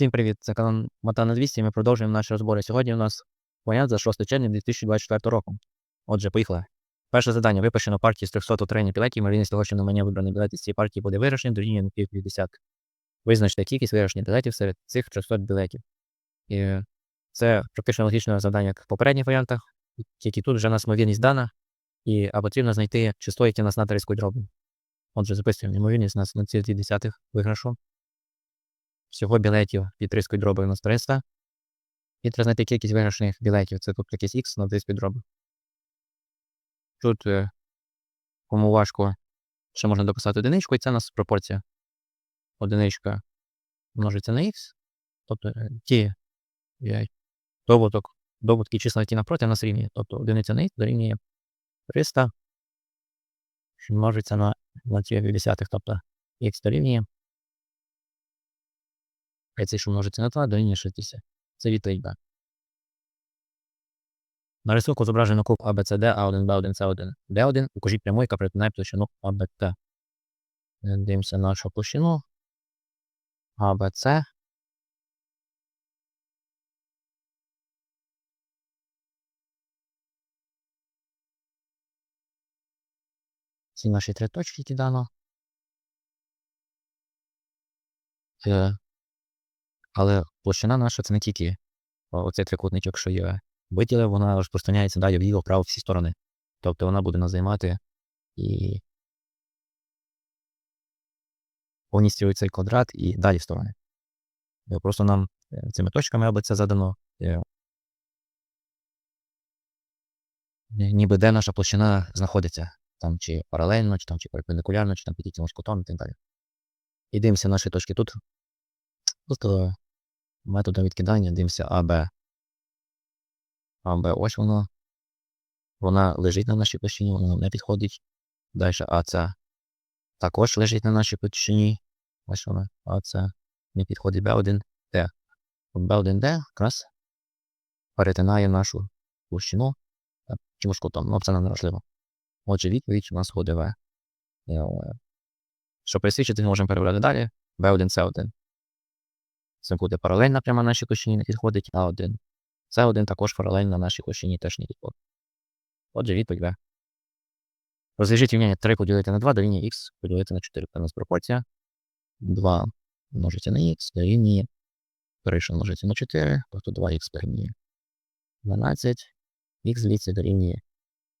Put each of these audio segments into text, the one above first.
Всім привіт! Це канал Матана 200 і ми продовжуємо наші розбори. Сьогодні у нас понят за 6 червня 2024 року. Отже, поїхали. Перше завдання. Випущено партії з 300 тренів білетів. Марінність того, що на мене вибраний білет із цієї партії буде вирішений до рівня 50. Визначте кількість вирішених білетів серед цих 300 білетів. І це практично логічне завдання, як в попередніх варіантах, тільки тут вже у нас ймовірність дана, і а потрібно знайти число, яке нас на риску дробі. Отже, записуємо ймовірність у нас на ці десятих виграшу. Всього білетів під рискою дроби у нас 300. І треба знайти кількість виграшених білетів. Це тут якийсь Х на 10 дроби. Тут е, кому важко, ще можна дописати одиничку, і це у нас пропорція. Одиничка множиться на х. Тобто е, ті добуток, добутки числа, які напроти, у нас рівні. Тобто одиниця на х дорівнює 300, що множиться на, на ці десятих, тобто х дорівнює. А це, що множиться на 2, дорівнює 60. Це відповідь Б. На рисунку зображено куб ABCD, A1, B1, C1, D1. Укажіть пряму, яка перетинає площину АБТ. Дивимося нашу площину. АБЦ. Ці наші три точки, які дано. Але площина наша це не тільки оцей трикутничок, що є виділив, вона розпространяється далі вліво, вправо, всі сторони. Тобто вона буде нас займати і повністю цей квадрат і далі сторони. Е, Просто нам е, цими точками аби це задано, е, ніби де наша площина знаходиться. Там чи паралельно, чи там чи перпендикулярно, чи там під якимось кутом і так далі. І дивимося наші точки тут. Просто методом відкидання дивимося АБ. АБ, ось воно. Вона лежить на нашій площині, вона не підходить. Далі АЦ також лежить на нашій площині. Ось вона, АЦ не підходить Б1, Д. Б1, Д якраз перетинає нашу площину е, чимось кутом. Ну, це не важливо. Отже, відповідь у нас буде В. Е, Щоб пересвідчити, ми можемо перебрати далі. B1, C1. Це буде паралельна пряма нашій площині не підходить, а 1. Це 1 також паралельна нашій площині теж не підходить. Отже, відповідь Б. Розв'яжіть рівняння 3 поділити на 2 дорівнює х поділити на 4. Це нас пропорція. 2 множиться на х дорівнює 3, що множиться на 4, тобто 2х дорівнює 12, х звідси дорівнює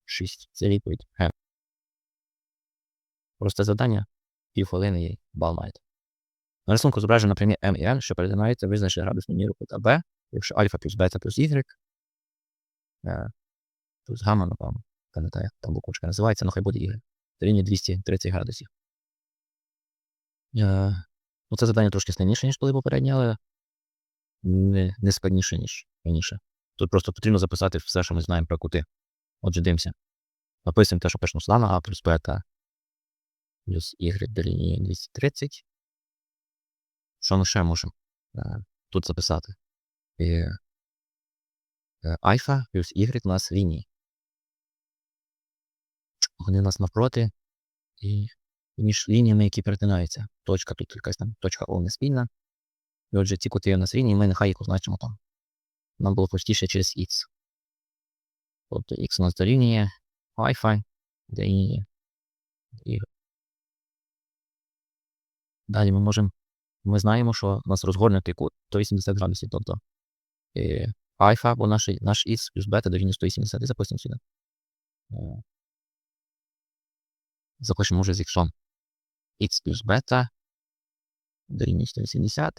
6. Це відповідь Г. Просте завдання, півхвилини і бал маєте. На рисунку зображено прямі М і N, що перетинаються визначені градусну міру кута B, якщо альфа плюс бета плюс y, е, плюс гамма, напевно, пам'ятаю, там буквочка називається, ну хай буде y, рівні 230 градусів. Е, ну, це завдання трошки складніше, ніж були попередні, але не, не складніше, ніж раніше. Тут просто потрібно записати все, що ми знаємо про кути. Отже, дивимося. Написуємо те, що пишемо слана А плюс бета плюс y дорівнює 230. Що ми ще можемо е, тут записати? І, е, альфа плюс y у нас лінії. Вони у нас навпроти, і між лініями, які перетинаються. Точка тут якась там точка О не спільна. І отже, ці кути у нас лінії, ми нехай їх означимо там. Нам було простіше через х. Тобто х у нас дорівнює альфа, дорівнює y. Далі ми можемо ми знаємо, що у нас розгорнутий кут 180 градусів. Тобто альфа або наш, наш х плюс бета дорівнює 180 і записуємо сюди. Е, Запишемо може з іксом. х плюс бета дорівнює 180.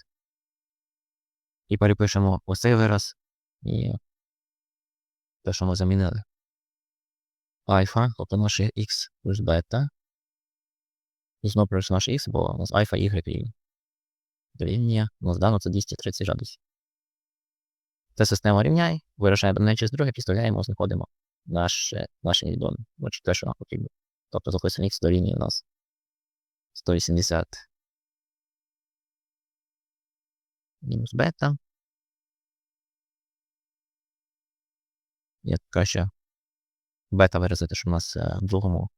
І перепишемо ось цей вираз і те, що ми замінили. Альфа, тобто наш х плюс бета. І знову наш х, бо у нас альфа y рівні дорівнює, ну, здано це 230 градусів. Це система рівняй, вирішаємо одне через друге, підставляємо, знаходимо наше, наше невідоме, значить те, що нам потрібно. Тобто записуємо х дорівнює у нас 180 мінус бета. Як краще бета виразити, що в нас в другому,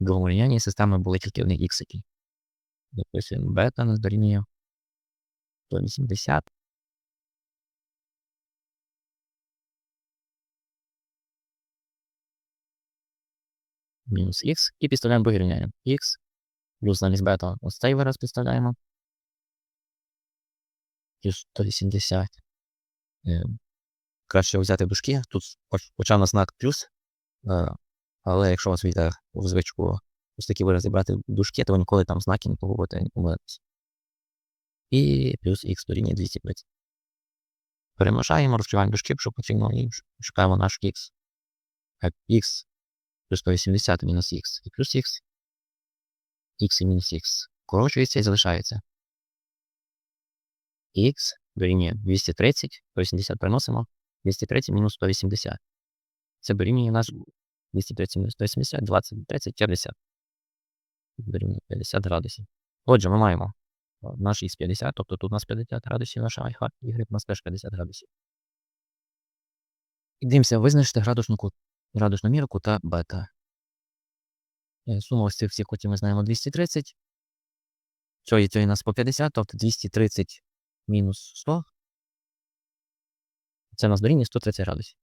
другому рівнянні системи були тільки одні х, які. Записуємо бета нас дорівнює 180. Мінус х. І підставляємо рівняння. х плюс замість бета. Ось цей вираз підставляємо. Плюс 180. Е, Краще взяти дужки. Тут хоч- хоча в нас знак плюс. Але якщо у вас війде в звичку ось такі вирази брати дужки, то ви ніколи там знаки не побудете, не помилитесь. І плюс х дорівнює 230. Перемножаємо, розкриваємо дужки, що потрібно, і шукаємо наш х. Х плюс 180 мінус х і плюс х. х і мінус х. Корочується і залишається. х дорівнює 230, 180 переносимо. 230 мінус 180. Це дорівнює наш 230 мінус 180, 20, 30, 50. Дорівнює 50 градусів. Отже, ми маємо о, наш х 50, тобто тут у нас 50 градусів, наша альфа, y у нас теж 50 градусів. І дивимося, визначити градусну, градусну міру кута бета. Сума ось цих всіх кутів ми знаємо 230. Цієї цієї у нас по 50, тобто 230 мінус 100. Це у нас дорівнює 130 градусів.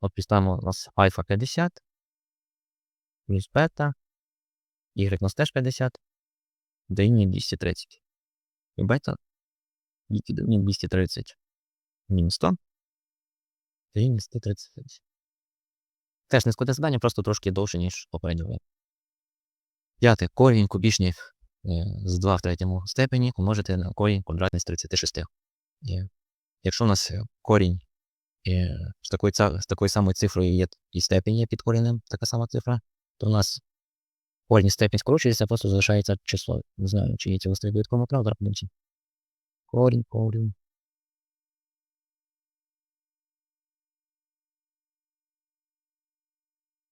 От підставимо у нас альфа 50, плюс бета, y нас теж 50, дорівнює 230. І бета дорівнює 230 мінус 100, дорівнює 130. Теж не складне завдання, просто трошки довше, ніж попереднього. П'яте. Корінь кубічний е, з 2 в третьому степені умножити на корінь квадратний з 36. Е, Якщо у нас корінь е, з такою, з такою самою цифрою є і степінь є під коренем, така сама цифра, то у нас корінь і степінь скорочується, просто залишається число. Не знаю, чи є ці листи довідковому правда, подивимося. Корінь, корінь.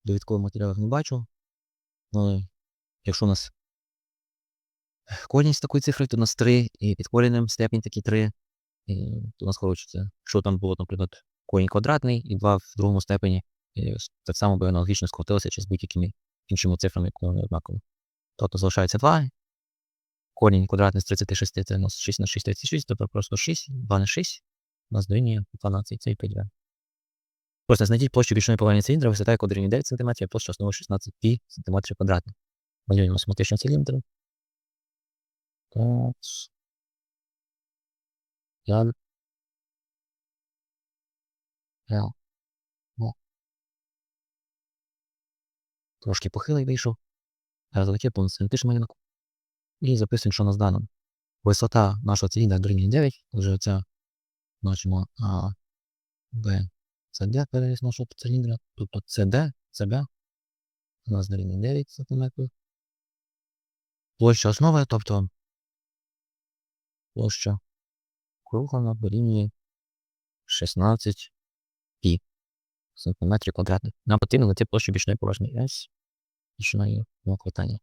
Довідкових матеріалах не бачу. Але якщо у нас корінь з такою цифрою, то у нас 3, і під коренем степінь такі 3, і то у нас скорочується. Якщо там було, наприклад, корінь квадратний і 2 в другому степені, і так само би аналогічно скоротилося чи з будь-якими іншими цифрами, коли вони однакові. Тобто залишається 2. Корінь квадратний з 36 це у нас 6 на 6 36, тобто просто 6, 2 на 6, у нас дорівнює 12, це і 5 Просто знайдіть площу бічної половини циліндра, висота якого дорівнює 9 см, а площа основи 16 пі см квадратних. Малюємо симетричний циліндр. Так. Я. Я. О. Трошки похилий вийшов. Залетів повністю пишемо малюнок. І записуємо, що у нас дано. Висота нашого циліндра дорівнює 9. Отже, це бачимо А, Б, це Д переріз нашого циліндра. Тобто це Д, це Б. У нас дорівнює 9 см. Площа основи, тобто площа круга вона дорівнює 16 пі сантиметрів квадратних. Нам потрібно знайти площу бічної поверхні S бічної квадратні.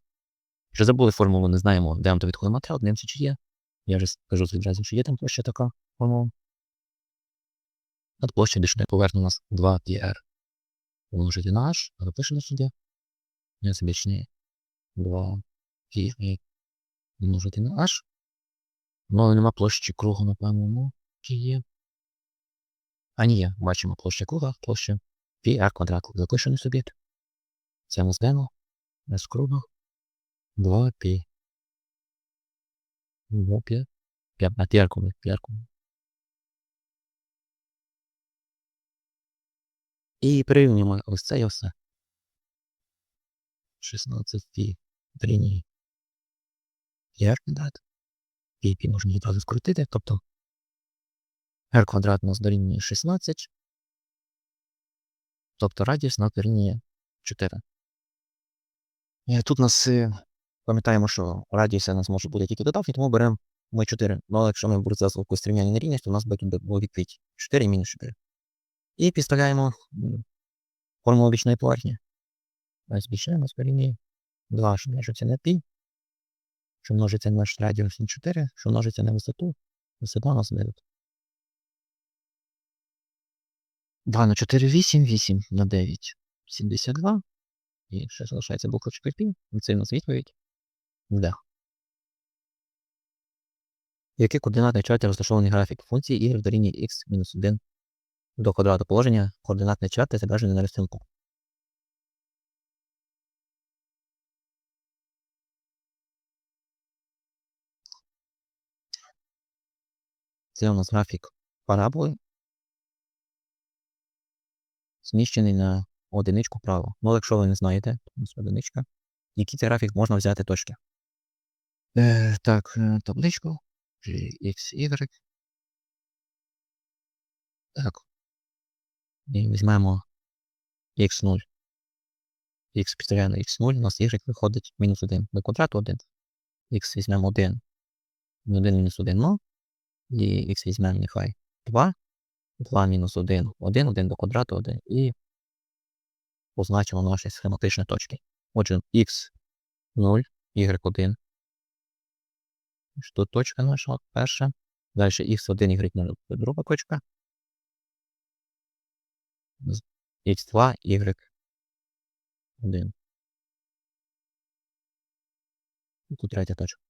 Вже забули формулу, не знаємо, де нам то відходить матеріал, дивимося, чи є. Я вже скажу відразу, чи є там площа така формула. От площа бічної поверхні у нас 2 πr. Помножити на h, а запишемо сюди. Не це бічні 2 πr помножити на h. Ну, але нема площі кругу, напевно, ну, чи є. А ні, є. Бачимо площа круга, площа πr квадрат. Запишемо собі. Це ми здемо. Без круга. 2 пі. 2 пі. П'я- А п'ярку, п'ярку. І порівнюємо ось це і це. 16 пі дорівнює r квадрат. Пі пі можна відразу скоротити, тобто r квадрат у нас дорівнює 16. Тобто радіус у нас дорівнює 4. Е, Тут нас е, пам'ятаємо, що радіус у нас може бути тільки додатні, тому беремо ми 4. Ну, але якщо ми беремо за звуку стрімяння на рівність, то у нас буде відповідь 4 мінус 4. І підставляємо формулу бічної поверхні. Бічна у порівнює 2, що множиться на пі, що множиться на наш радіус 4, що множиться на висоту, висота у нас 9. 2 на 4 8, 8 на 9 72. І ще залишається буквочка пі. Це у нас відповідь. Да. Який координатний чарті розташований графік функції y дорівнює x мінус 1 до квадрату положення координатної чарти зображений на рисунку. Це у нас графік параболи, зміщений на одиничку вправо. Ну, якщо ви не знаєте, то у нас одиничка, який це графік можна взяти точки. Е, так, е, табличку. X, Y. Так. І візьмемо x0. X підставляємо на x0, у нас y виходить мінус 1 до квадрату 1. X візьмемо 1. 1 мінус 1 0. І x візьмемо нехай 2. 2 мінус 1, 1, 1 до квадрату 1. І позначимо наші схематичні точки. Отже, x 0, y 1. Тут точка наша перша. Далі x1, y0 друга точка. x2, y1. Тут третя точка.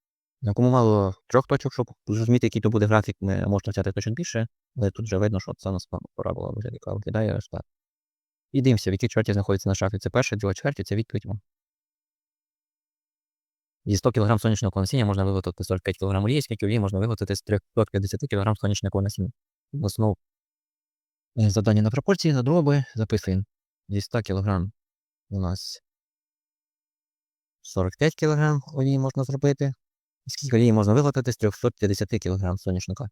На кому мало трьох точок, щоб зрозуміти, який то буде графік, ми можна взяти точок більше, але тут вже видно, що це у нас парабола виглядає, яка виглядає. І дивимося, в якій чорті знаходиться наш графік. Це перша, друга чверть, це відповідь. вам. Зі 100 кг сонячного насіння можна виготовити 45 кг олії, скільки олії можна виготовити з 350 кг сонячного насіння. Основу задання на пропорції, на дроби записуємо. Зі 100 кг у нас 45 кг олії можна зробити. Скільки олії можна виготовити з 350 кг соняшника.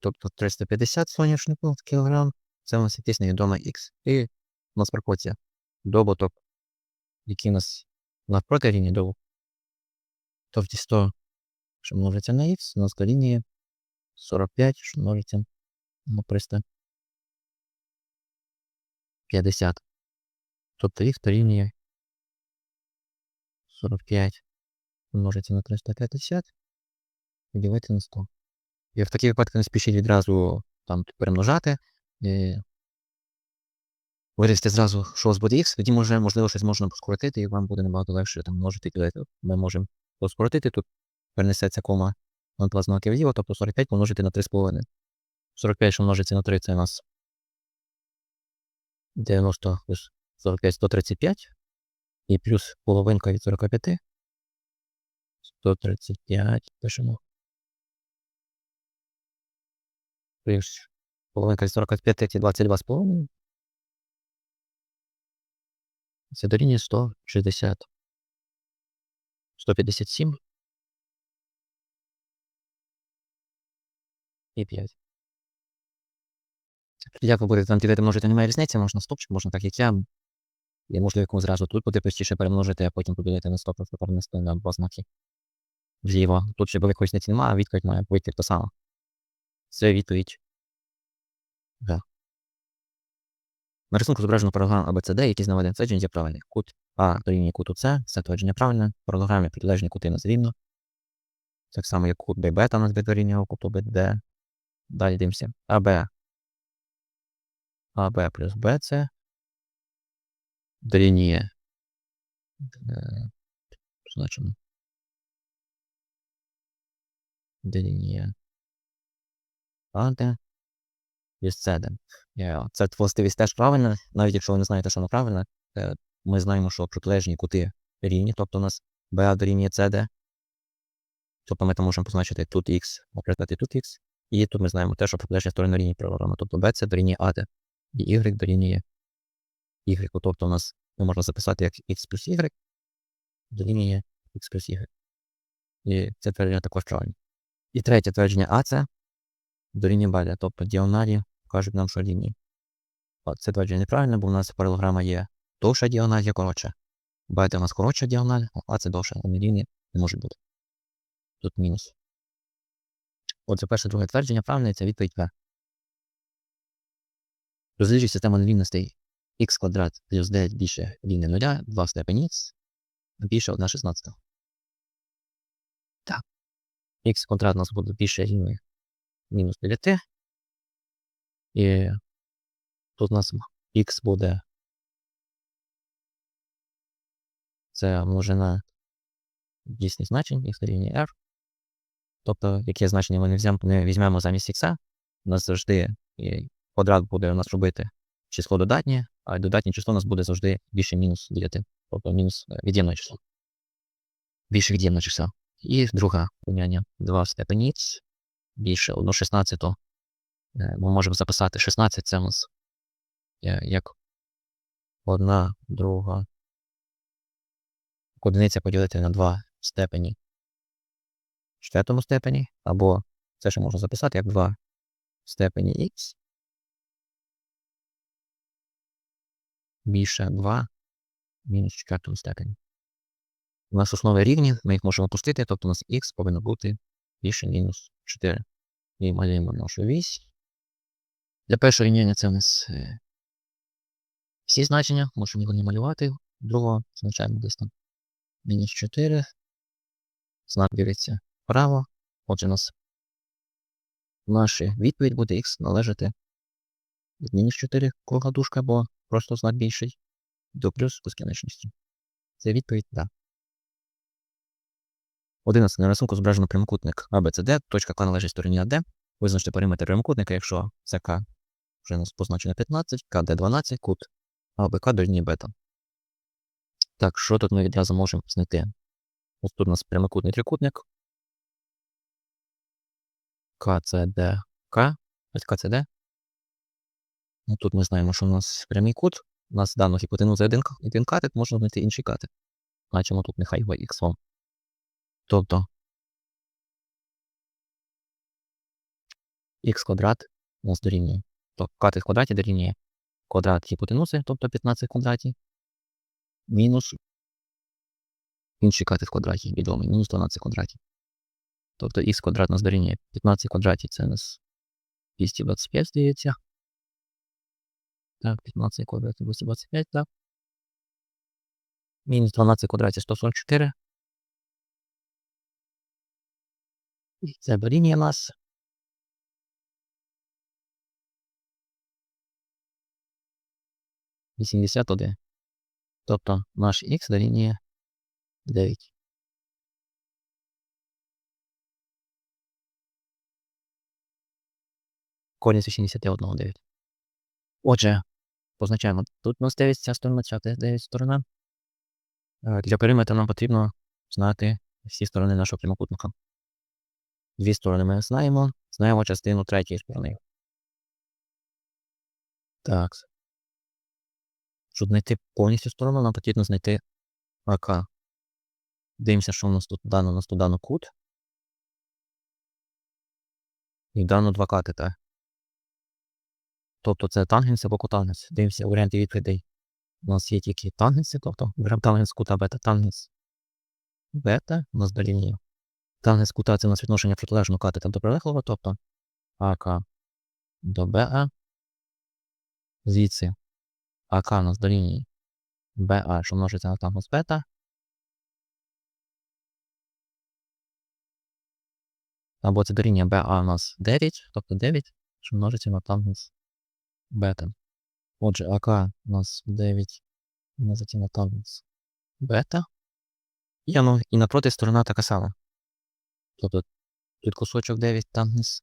Тобто 350 соняшнику кг, це у нас якийсь невідомий Х. І у нас пропорція добуток, який у нас навпроти лінії дову. Тобто 100, що множиться на х, у нас дорівнює 45, що множиться на 350. Тобто х дорівнює 45 множиться на 350 і ділити на 100. І в такий випадку не спішіть відразу там перемножати. І Вирішити зразу, що з тоді може, можливо, щось можна скоротити, і вам буде набагато легше там множити ділити. Ми можемо скоротити, тут перенесеться кома на два знаки вліво, тобто 45 помножити на 3,5. 45, що на 3, це у нас 90 плюс 45, 135. І плюс половинка від 45. 135 пишемо. Плюс половинка від 45 це 22,5. Це дорівнює 160. 157. І 5. Як ви будете ділити множити, немає різниці, можна стопчик, можна так, як я. І можливо, якому зразу тут буде простіше перемножити, а потім поділити на 100, просто перенести на два знаки. Зліво. Тут ще великої різниці немає, а відповідь має вийти та сама. Це відповідь. Да. На рисунку зображено паралограм ABCD, який наведений твердження є правильний. Кут А дорівнює куту С, це твердження правильне. Паралограмі протилежні кути нас рівно. Так само, як кут ББ там у нас дорівнює куту БД. Далі дивимося. АБ. АБ плюс БЦ дорівнює. Е, значимо. Дорівнює. АД СД. Це властивість теж правильна, навіть якщо ви не знаєте, що вона правильна, ми знаємо, що протилежні кути рівні, тобто у нас BA дорівнює CD. Тобто ми там можемо позначити тут X, наприклад, і тут X. І тут ми знаємо те, що протилежні сторони рівні програми. Тобто BC дорівнює AD. І Y дорівнює Y. Тобто у нас можна записати як X плюс Y дорівнює X плюс Y. І це твердження також правильне. І третє твердження AC дорівнює BD. Тобто діагоналі кажуть нам, що лінії. Це твердження неправильне, бо у нас паралограма є довша діагональ, є коротша. Бачите, у нас коротша діагональ, а це довша. Вони лінії не можуть бути. Тут мінус. Отже, перше друге твердження правильне, це відповідь В. Розлічує систему нерівностей х квадрат плюс 9 більше рівня 0, 2 в степені х більше 1 16. Так. х квадрат у нас буде більше рівня мінус 9. І тут у нас х буде. Це множина дійсних значень, х дорівнює r. Тобто, яке значення ми не візьмемо, не візьмемо замість х, у нас завжди квадрат буде у нас робити число додатнє, а додатнє число у нас буде завжди більше мінус 9. Тобто мінус е, від'ємне число. Більше від'ємне число. І друге рівняння 2 в степені х більше 1 16. Е, Ми можемо записати 16 це е, як одна друга одиниця поділити на 2 степені в четвертому степені, або це ще можна записати як 2 в степені х більше 2 мінус в четвертому степені. У нас основи рівні, ми їх можемо пустити, тобто у нас х повинно бути більше мінус 4. І малюємо нашу вісь. Для першого рівняння це у нас е, всі значення, можемо його не малювати. Другого означаємо десь там мінус 4. Знак дивиться вправо. Отже, у нас наша відповідь буде х належати від мінус 4 кругла дужка, або просто знак більший до плюс безкінечності. Це відповідь да. 11 на рисунку зображено прямокутник ABCD, точка К належить стороні АД. Визначте периметр прямокутника, якщо ЦК вже у нас позначено 15, КД 12, кут АБК дорівнює бета. Так, що тут ми відразу можемо знайти? Ось тут у нас прямокутний трикутник. КЦД, К, КЦД. Ну, тут ми знаємо, що у нас прямий кут. У нас дану гіпотенузу один, один катет, можна знайти інший катет. Значимо тут нехай його х. Тобто х квадрат у нас дорівнює. Тобто катет в квадраті дорівнює квадрат гіпотенузи, тобто 15 в квадраті, мінус інший катет в квадраті, відомий, мінус 12 в квадраті. Тобто х квадрат нас дорівнює 15 в квадраті, це у нас 225, здається. Так, 15 в 225, так. Мінус 12 в квадраті 144. І це дорівнює нас. Вісімдесят один. Тобто наш х дорівнює 9. Корінь з 81 9. Отже, позначаємо тут у нас 9 ця сторона, ця 9 сторона. Е, Для периметра нам потрібно знати всі сторони нашого прямокутника. Дві сторони ми знаємо, знаємо частину третьої сторони. Так. Щоб знайти повністю сторону, нам потрібно знайти АК. Дивимося, що у нас тут дано, у нас тут дано кут. І дано два катета. Тобто це тангенс або котангенс. Дивимося варіанти відповідей. У нас є тільки тангенси, тобто беремо тангенс кута бета, тангенс бета, у нас дорівнює. Тангенс кута це у нас відношення протилежного катета до прилеглого, тобто АК до БА. Звідси АК у нас дорівнює БА, що множиться на тангенс бета. Або це дорівнює БА у нас 9, тобто 9, що множиться на тангенс бета. Отже, АК у нас 9 множиться на тангенс бета. І, ну, і напроти сторона така сама. Тобто тут кусочок 9 тангенс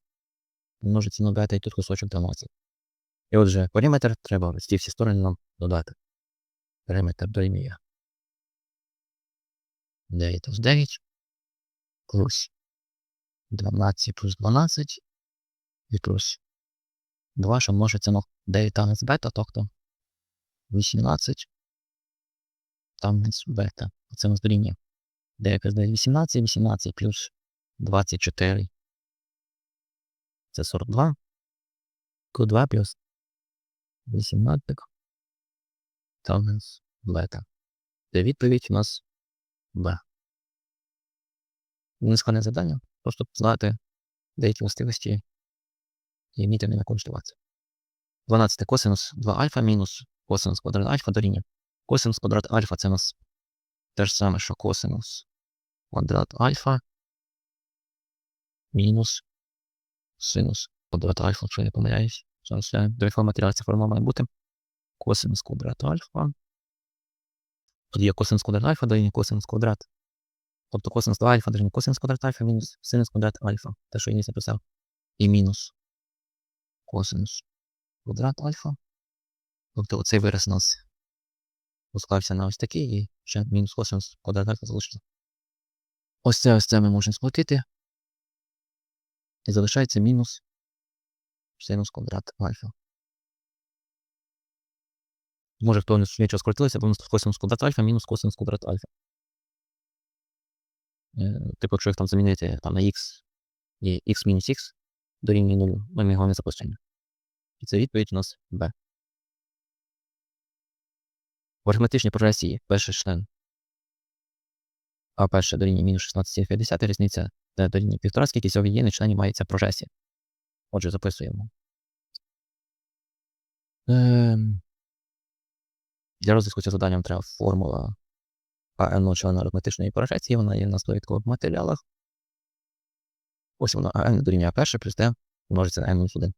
множиться на бета, і тут кусочок 12. І отже, периметр треба ці всі сторони нам додати. Периметр дорівнює 9 плюс 9 плюс 12 плюс 12 і плюс 2, що множиться на 9 тангенс бета, тобто 18 тангенс бета. Це у нас дорівнює 9 плюс 9 18, 18 плюс 24. Це 42. Q2 плюс 18 тангенс бета. Це відповідь у нас Б. Нескладне завдання. Просто знати деякі властивості і вміти ними користуватися. 12 косинус 2 альфа мінус косинус квадрат альфа дорівнює. Косинус квадрат альфа це у нас те ж саме, що косинус квадрат альфа мінус синус квадрат альфа, якщо я не помиляюсь. Зараз я до якого матеріалу ця форма має бути. Косинус квадрат альфа. Тоді є косинус квадрат альфа дорівнює косинус квадрат Тобто косинус 2 альфа дорівнює косинус квадрат альфа мінус синус квадрат альфа. Те, що я не записав. І мінус косинус квадрат альфа. Тобто оцей вираз у нас розклався на ось такий і ще мінус косинус квадрат альфа залишиться. Ось це ось це ми можемо сплатити. І залишається мінус синус квадрат альфа. Може хто нічого скоротилося, бо косинус квадрат альфа мінус косинус квадрат альфа. Е, Типу, якщо їх там замінити там, на x і x мінус x дорівнює 0, ми його не запущення. І це відповідь у нас b. В арифметичній прогресії перший член а перше дорівнює мінус 16,50, різниця дорівнює півтора, скільки цього є, членів мається прогресія. Отже, записуємо. Ем... Для розвитку цього завдання треба формула АН члена арифметичної прогресії, вона є на довідкових матеріалах. Ось вона АН дорівнює А1 плюс Д множиться на N-1.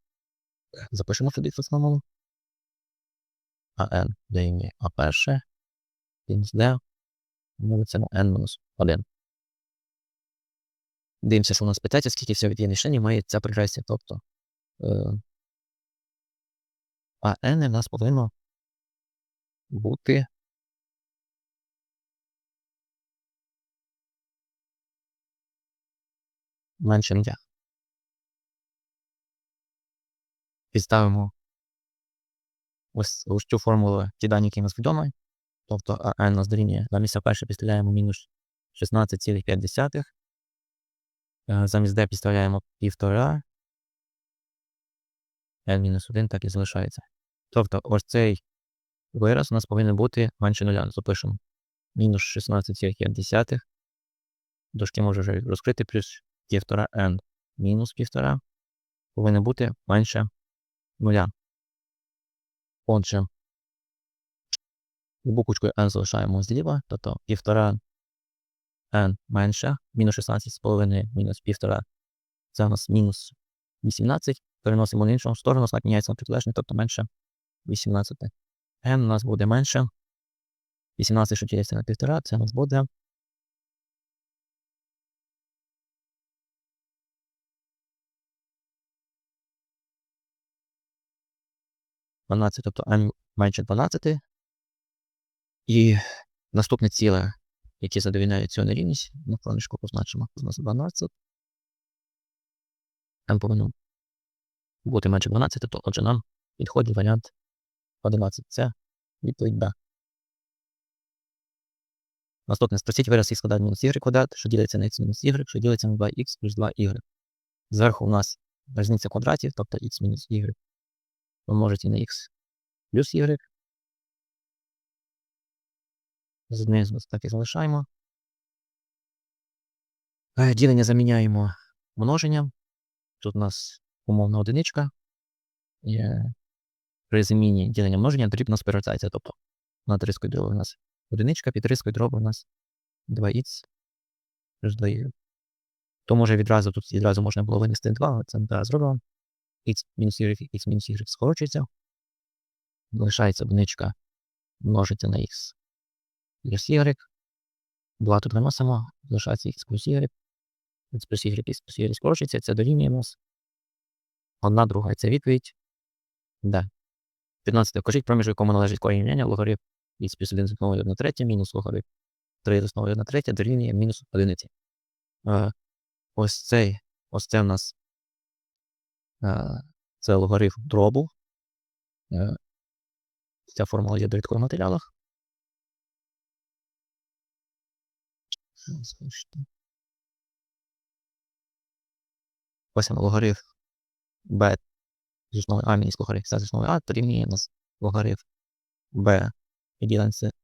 Запишемо сюди цю формулу. АН дорівнює А1 плюс Д множиться на N-1. Дивимося, що у нас питається, скільки всього від'ємних членів має ця прогресія. Тобто е, АН у нас повинно бути менше нуля. Підставимо ось, ось цю формулу ті дані, які нас відомі. Тобто n нас дорівнює, замість перше підставляємо мінус 16,5. Е, Замість d підставляємо 1,5. n-1 так і залишається. Тобто ось цей вираз у нас повинен бути менше нуля. Запишемо мінус 16,5. Дошки може вже розкрити плюс 1,5 n мінус 1,5 повинен бути менше нуля. Отже, буквочкою n залишаємо зліва, тобто 1,5 n менше, мінус 16,5 мінус 1,5. Це у нас мінус 18. Переносимо на іншу сторону, знак міняється на протилежний, тобто менше 18. n у нас буде менше. 18, що ділиться на 1,5, це у нас буде 12, тобто n менше 12. І наступне ціле, яке задовільняє цю нерівність, на планочку позначимо. У нас 12. n повинно бути менше 12, то отже нам підходить варіант 11. Це відповідь Б. Наступне спростіть вираз х квадрат мінус y квадрат, що ділиться на x мінус y, що ділиться на 2х плюс 2y. Зверху у нас різниця квадратів, тобто x мінус y помножити на x плюс y. Знизу так і залишаємо. Е, Ділення заміняємо множенням. Тут у нас умовна одиничка. І при заміні ділення множення потрібна співрація. Тобто над рискою дроби у нас одиничка, під рискою дроби у нас 2х плюс 2y. То може відразу тут відразу можна було винести 2, але це не зробимо. Х мінус y, х мінус y скорочується. Залишається одиничка множиться на х плюс y. 2 тут виносимо, залишається х плюс y. Х плюс y, х плюс y скорочується, це дорівнює нас. Одна друга, це відповідь. Да. 15. Вкажіть проміжок, якому належить корінь рівняння логарифм х плюс 1 з основою 1 третя, мінус логарифм 3 з основою 1 третя дорівнює мінус 1. Е, ось цей, ось це в нас е, це логарифм дробу. Е, ця формула є в довідкових матеріалах. Ось він логарифм b з основою а мінус логарифм з основою а дорівнює у нас логарифм b і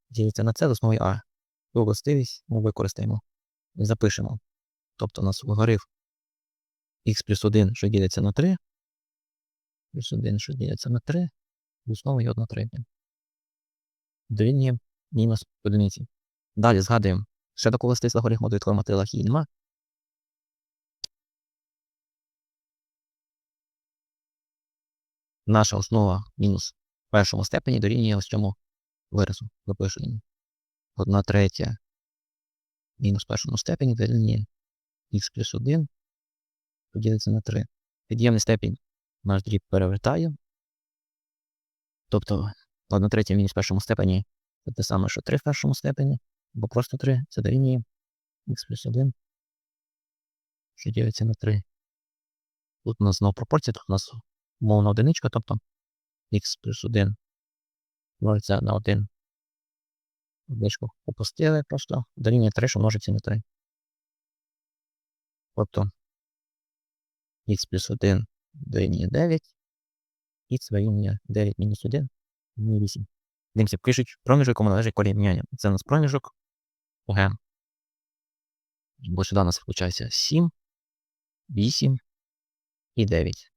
ділиться, на це з основою а. Ту властивість ми використаємо. Запишемо. Тобто у нас логарифм х плюс 1, що ділиться на 3, плюс 1, що ділиться на 3, з основою 1 третя. Дорівнює мінус одиниці. Далі згадуємо логарифму довідкових матеріалах її. Наша основа мінус в першому степені дорівнює ось цьому виразу. Запишемо. Одна третя мінус першому степені дорівнює х плюс 1 поділиться на 3. Під'ємний степінь наш дріб перевертає. Тобто 1 третя в мінус першому степені це те саме, що 3 в першому степені, або просто 3, це дорівнює х плюс 1, що ділиться на 3. Тут у нас знову пропорція, тут у нас умовна одиничка, тобто х плюс 1 множиться на 1. Одиничку опустили просто, дорівнює 3, що множиться на 3. Тобто х плюс 1 дорівнює 9, х дорівнює 9 мінус 1 дорівнює 8. Дивимося, пишуть проміжок, якому належить міняння. Це у нас проміжок ОГ. Бо сюди у нас виходить 7, 8 і 9.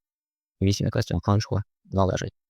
8 якраз цьому проміжку належить.